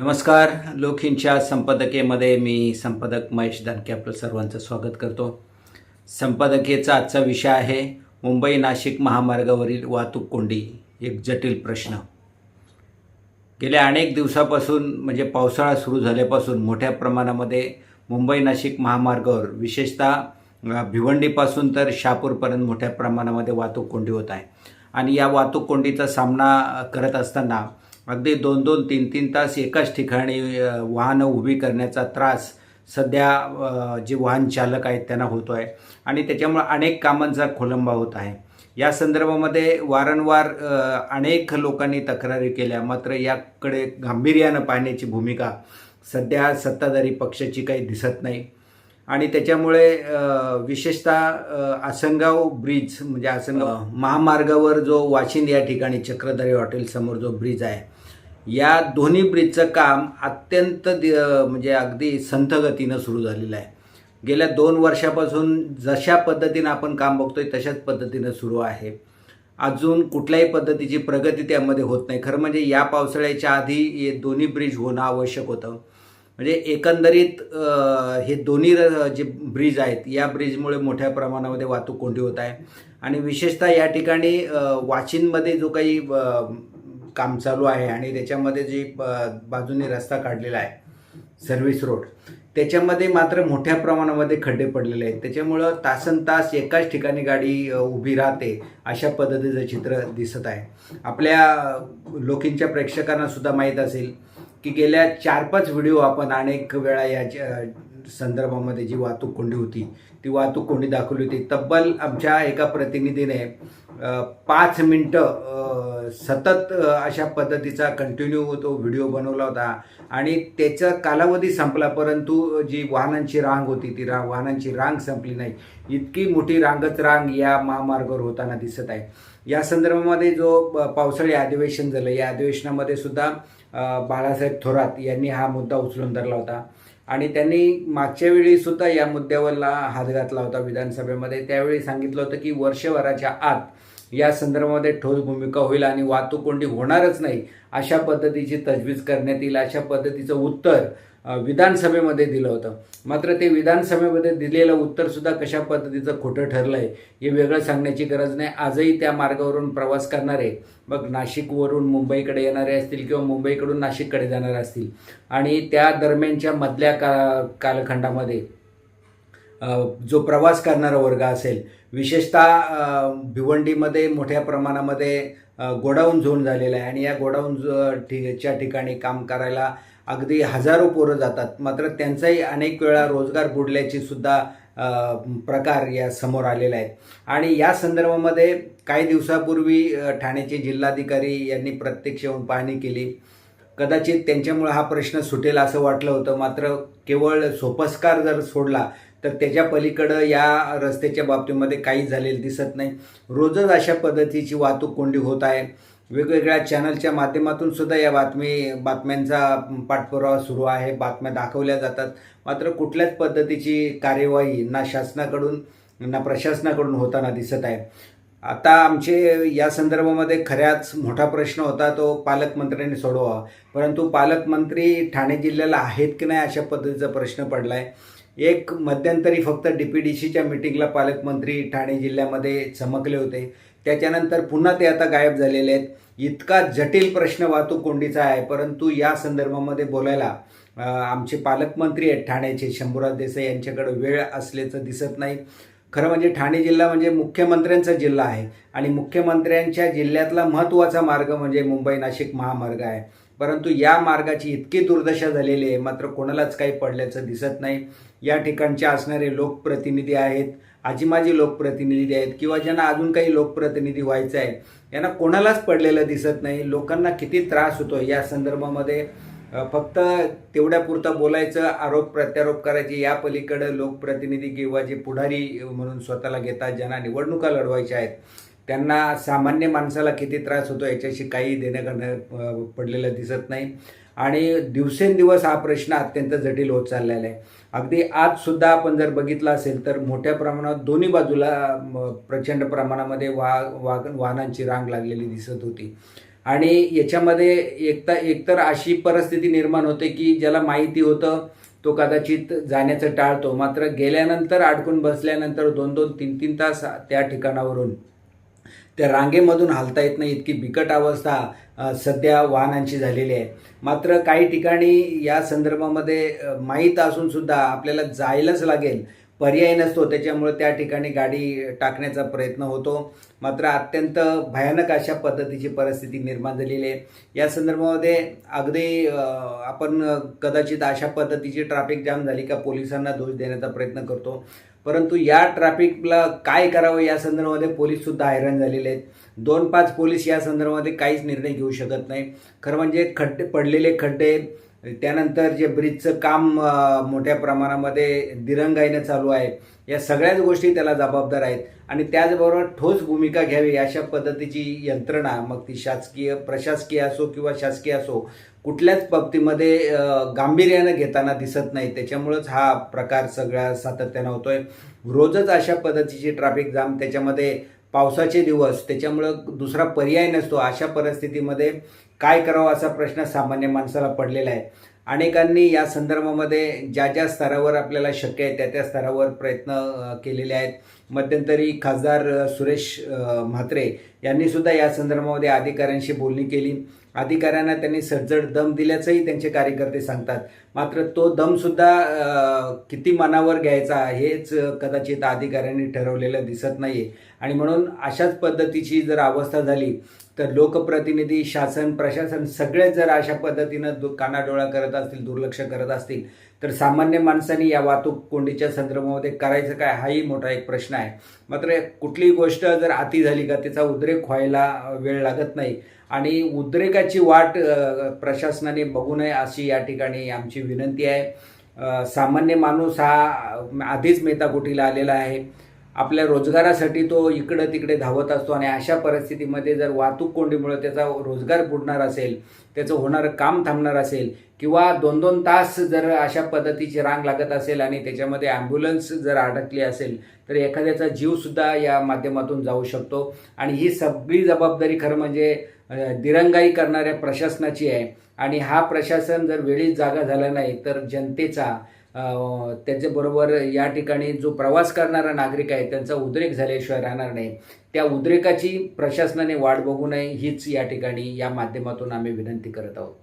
नमस्कार लोखींच्या संपादकीमध्ये मी संपादक महेश दानके आपलं सर्वांचं स्वागत करतो. संपादकीचा आजचा विषय आहे मुंबई नाशिक महामार्गावरील वाहतूक कोंडी एक जटिल प्रश्न. गेल्या अनेक दिवसापासून म्हणजे पावसाळा सुरू झाल्यापासून मोठ्या प्रमाणामध्ये मुंबई नाशिक महामार्गावर विशेषतः भिवंडीपासून तर शहापूरपर्यंत मोठ्या प्रमाणामध्ये वाहतूक कोंडी होत आहे. आणि या वाहतूक कोंडीचा सामना करत असताना अगदी दोन दोन तीन तीन तास एकाच ठिकाणी वाहनं उभी करण्याचा त्रास सध्या जे वाहन चालक आहेत त्यांना होतो आहे आणि त्याच्यामुळे अनेक कामांचा खोलंबा होत आहे. या संदर्भामध्ये वारंवार अनेक लोकांनी तक्रारी केल्या. मात्र याकडे गांभीर्यानं पाहण्याची भूमिका सध्या सत्ताधारी पक्षाची काही दिसत नाही. आणि त्याच्यामुळे विशेषतः आसनगाव ब्रिज म्हणजे आसनगाव महामार्गावर जो वाशिंद या ठिकाणी चक्रधरी हॉटेल समोर जो ब्रिज आहे या दोन्ही ब्रिजचं काम अत्यंत म्हणजे अगदी संथ गतीनं सुरू झालेलं आहे. गेल्या दोन वर्षापासून जशा पद्धतीनं आपण काम बघतोय तशाच पद्धतीनं सुरू आहे. अजून कुठल्याही पद्धतीची प्रगती त्यामध्ये होत नाही. खरं म्हणजे या पावसाळ्याच्या आधी हे दोन्ही ब्रिज होणं आवश्यक होतं. म्हणजे एकंदरीत हे दोन्ही र- जे ब्रिज आहेत या ब्रिजमुळे मोठ्या प्रमाणामध्ये वाहतूक कोंडी होत आहे. आणि विशेषतः या ठिकाणी वाचिनमध्ये वाशिंदमध्ये जो काही काम चालू आहे आणि त्याच्यामध्ये जी बाजूने रस्ता काढलेला आहे सर्व्हिस रोड त्याच्यामध्ये मात्र मोठ्या प्रमाणामध्ये खड्डे पडलेले आहेत. त्याच्यामुळं तासन तास एकाच ठिकाणी गाडी उभी राहते अशा पद्धतीचं चित्र दिसत आहे. आपल्या अ, लोकींच्या प्रेक्षकांना सुद्धा माहीत असेल की गेल्या चार पाच व्हिडिओ आपण अनेक वेळा याच्या संदर्भामध्ये जी वाहतूक कोंडी होती ती वाहतूक कोंडी दाखवली होती. तब्बल आमच्या एका प्रतिनिधीने पाच मिनटं सतत अशा पद्धतीचा कंटिन्यू तो व्हिडिओ बनवला होता. आणि त्याचा कालावधी संपला परंतु जी वाहनांची रांग होती ती रा वाहनांची रांग संपली नाही. इतकी मोठी रांगच रांग या महामार्गावर होताना दिसत आहे. या संदर्भामध्ये जो पावसाळी अधिवेशन झालं या अधिवेशनामध्ये सुद्धा बाळासाहेब थोरात यांनी हा मुद्दा उचलून धरला होता. आणि त्यांनी मागच्या वेळी सुद्धा या मुद्द्यावरला हात घातला होता विधानसभेमध्ये. त्यावेळी सांगितलं होतं की वर्षभराच्या आत या संदर्भामध्ये ठोस भूमिका होईल आणि वाहतूक कोंडी होणारच नाही अशा पद्धतीची तजवीज करण्यात येईल अशा पद्धतीचं उत्तर विधानसभेमध्ये दिलं होतं. मात्र ते विधानसभेमध्ये दिलेलं उत्तरसुद्धा कशा पद्धतीचं खोटं ठरलं आहे हे वेगळं सांगण्याची गरज नाही. आजही त्या मार्गावरून प्रवास करणारे मग नाशिकवरून मुंबईकडे येणारे असतील किंवा मुंबईकडून नाशिककडे जाणारे असतील आणि त्या दरम्यानच्या मधल्या का कालखंडामध्ये जो प्रवास करणारा वर्ग असेल विशेषतः भिवंडीमध्ये मोठ्या प्रमाणामध्ये गोडाऊन झोन झालेला आहे. आणि या गोडाऊन च्या ठिकाणी काम करायला अगदी हजारो पोरं जातात. मात्र त्यांचाही अनेक वेळा रोजगार बुडल्याची सुद्धा प्रकार या समोर आलेला आहे. आणि या संदर्भामध्ये काही दिवसापूर्वी ठाण्याचे जिल्हाधिकारी यांनी प्रत्यक्ष येऊन पाहणी केली. कदाचित त्यांच्यामुळे हा प्रश्न सुटेल असं वाटलं होतं. मात्र केवळ सोपस्कार जर सोडला तर त्याच्या पलीकडं या रस्त्याच्या बाबतीमध्ये काही झालेलं दिसत नाही. रोजच अशा पद्धतीची वाहतूक कोंडी होत आहे. वेगवेगळ्या चॅनलच्या माध्यमातून सुद्धा या बातमी बातम्यांचा पाठपुरावा सुरू आहे. बातम्या दाखवल्या जातात. मात्र कुठल्याच पद्धतीची कार्यवाही ना शासनाकडून ना प्रशासनाकडून होताना दिसत आहे. आता आमचे या संदर्भामध्ये खऱ्याच मोठा प्रश्न होता तो पालकमंत्र्यांनी सोडवा. परंतु पालकमंत्री ठाणे जिल्ह्याला आहेत की नाही अशा पद्धतीचा प्रश्न पडला आहे एक मध्यंतरी फक्त डी पी डी सीच्या मिटिंगला पालकमंत्री ठाणे जिल्ह्यामध्ये चमकले होते. त्याच्यानंतर पुन्हा ते आता गायब झालेले आहेत. इतका जटिल प्रश्न वाहतूक कोंडीचा आहे. परंतु या संदर्भामध्ये बोलायला आमचे पालकमंत्री आहेत ठाण्याचे. शंभूराज देसाई यांच्याकडे वेळ असल्याचं दिसत नाही. खरं म्हणजे ठाणे जिल्हा म्हणजे मुख्यमंत्र्यांचा जिल्हा आहे. आणि मुख्यमंत्र्यांच्या जिल्ह्यातला महत्त्वाचा मार्ग म्हणजे मुंबई नाशिक महामार्ग आहे. परंतु या मार्गाची इतकी दुर्दशा झालेली आहे मात्र कोणालाच काही पडल्याचं दिसत नाही. या ठिकाणचे असणारे लोकप्रतिनिधी आहेत आजीमाजी लोकप्रतिनिधी आहेत किंवा ज्यांना अजून काही लोकप्रतिनिधी व्हायचं आहे यांना कोणालाच पडलेलं दिसत नाही. लोकांना किती त्रास होतो या संदर्भामध्ये. फक्त तेवढ्यापुरता बोलायचं आरोप प्रत्यारोप करायचे या पलीकडे लोकप्रतिनिधी किंवा जे पुढारी म्हणून स्वतःला घेतात ज्यांना निवडणुका लढवायच्या आहेत त्यांना सामान्य माणसाला किती त्रास होतो याच्याशी काही देणं करणं पडलेलं दिसत नाही. आणि दिवसेंदिवस हा प्रश्न अत्यंत जटिल होत चाललेला आहे. अगदी आज सुद्धा आपण जर बघितलं असेल तर मोठ्या प्रमाणात दोन्ही बाजूला प्रचंड प्रमाणामध्ये वा वाहनांची रांग लागलेली दिसत होती. आणि याच्यामध्ये एकता एकतर अशी परिस्थिती निर्माण होते की ज्याला माहिती होतं तो कदाचित जाण्याचं टाळतो. मात्र गेल्यानंतर अडकून बसल्यानंतर दोन दोन तीन तीन तास त्या ठिकाणावरून त्या रांगेमधून हालता येत नाही. इतकी बिकट अवस्था सध्या वाहनांची झालेली आहे. मात्र काही ठिकाणी या संदर्भामध्ये माहीत असूनसुद्धा आपल्याला जायलाच लागेल. पर्याय नसतो त्याच्यामुळे त्या ठिकाणी गाडी टाकण्याचा प्रयत्न होतो. मात्र अत्यंत भयानक अशा पद्धतीची परिस्थिती निर्माण झालेली आहे. या संदर्भामध्ये अगदी आपण कदाचित अशा पद्धतीची ट्रॅफिक जाम झाली का पोलिसांना दोष देण्याचा प्रयत्न करतो. परंतु या ट्रॅफिकला काय करावं या संदर्भामध्ये पोलीससुद्धा हैराण झालेले आहेत. दोन पाच पोलीस या संदर्भामध्ये काहीच निर्णय घेऊ शकत नाही. खरं म्हणजे खड्डे पडलेले खड्डे त्यानंतर जे ब्रिजचं काम मोठ्या प्रमाणामध्ये दिरंगाईनं चालू आहे या सगळ्याच गोष्टी त्याला जबाबदार आहेत. आणि त्याचबरोबर ठोस भूमिका घ्यावी अशा पद्धतीची यंत्रणा मग ती शासकीय प्रशासकीय असो किंवा शासकीय असो कुठल्याच बाबतीमध्ये गांभीर्यानं घेताना दिसत नाही. त्याच्यामुळंच हा प्रकार सगळ्या सातत्यानं होतोय. रोजच अशा पद्धतीची ट्रॅफिक जाम त्याच्यामध्ये पावसाचे दिवस त्याच्यामुळं दुसरा पर्याय नसतो. अशा परिस्थितीमध्ये काय करावं असा प्रश्न सामान्य माणसाला पडलेला आहे. अनेकांनी या संदर्भामध्ये ज्या ज्या स्तरावर आपल्याला शक्य आहे त्या त्या स्तरावर प्रयत्न केलेले आहेत. मध्यंतरी खासदार सुरेश म्हात्रे यांनी सुद्धा या संदर्भामध्ये अधिकाऱ्यांशी बोलणी केली. अधिकाऱ्यांना त्यांनी सज्जड दम दिल्याचंही त्यांचे कार्यकर्ते सांगतात. मात्र तो दमसुद्धा सुद्धा किती मनावर घ्यायचा हेच कदाचित अधिकाऱ्यांनी ठरवलेलं दिसत नाही आणि म्हणून अशाच पद्धतीची जर अवस्था झाली तर लोकप्रतिनिधी शासन प्रशासन सगळेच जर अशा पद्धतीनं दु कानाडोळा करत असतील दुर्लक्ष करत असतील तर सामान्य माणसांनी या वाहतूक कोंडीच्या संदर्भामध्ये करायचं काय हाही मोठा एक प्रश्न आहे. मात्र कुठलीही गोष्ट जर अति झाली का त्याचा उद्रेक व्हायला वेळ लागत नाही. आणि उद्रेकाची वाट प्रशासनाने बघू नये अशी या ठिकाणी आमची विनंती आहे. सामान्य माणूस हा आधीच मेताकुटीला आलेला आहे. आपल्या रोजगारासाठी तो इकडं तिकडे धावत असतो आणि अशा परिस्थितीमध्ये जर वाहतूक कोंडीमुळे त्याचा रोजगार बुडणार असेल त्याचं होणारं काम थांबणार असेल किंवा दोन दोन तास जर अशा पद्धतीची रांग लागत असेल आणि त्याच्यामध्ये ॲम्ब्युलन्स जर अडकली असेल तर एखाद्याचा जीवसुद्धा या माध्यमातून जाऊ शकतो. आणि ही सगळी जबाबदारी खरं म्हणजे दिरंगाई करणाऱ्या प्रशासनाची आहे. आणि हा प्रशासन जर वेळीच जागा झाला नाही तर जनतेचा त्याच्याबरोबर या ठिकाणी जो प्रवास करणारा नागरिक आहे त्यांचा उद्रेक झाल्याशिवाय राहणार नाही. त्या उद्रेकाची प्रशासनाने वाट बघू नये हीच या ठिकाणी या माध्यमातून आम्ही विनंती करत आहोत.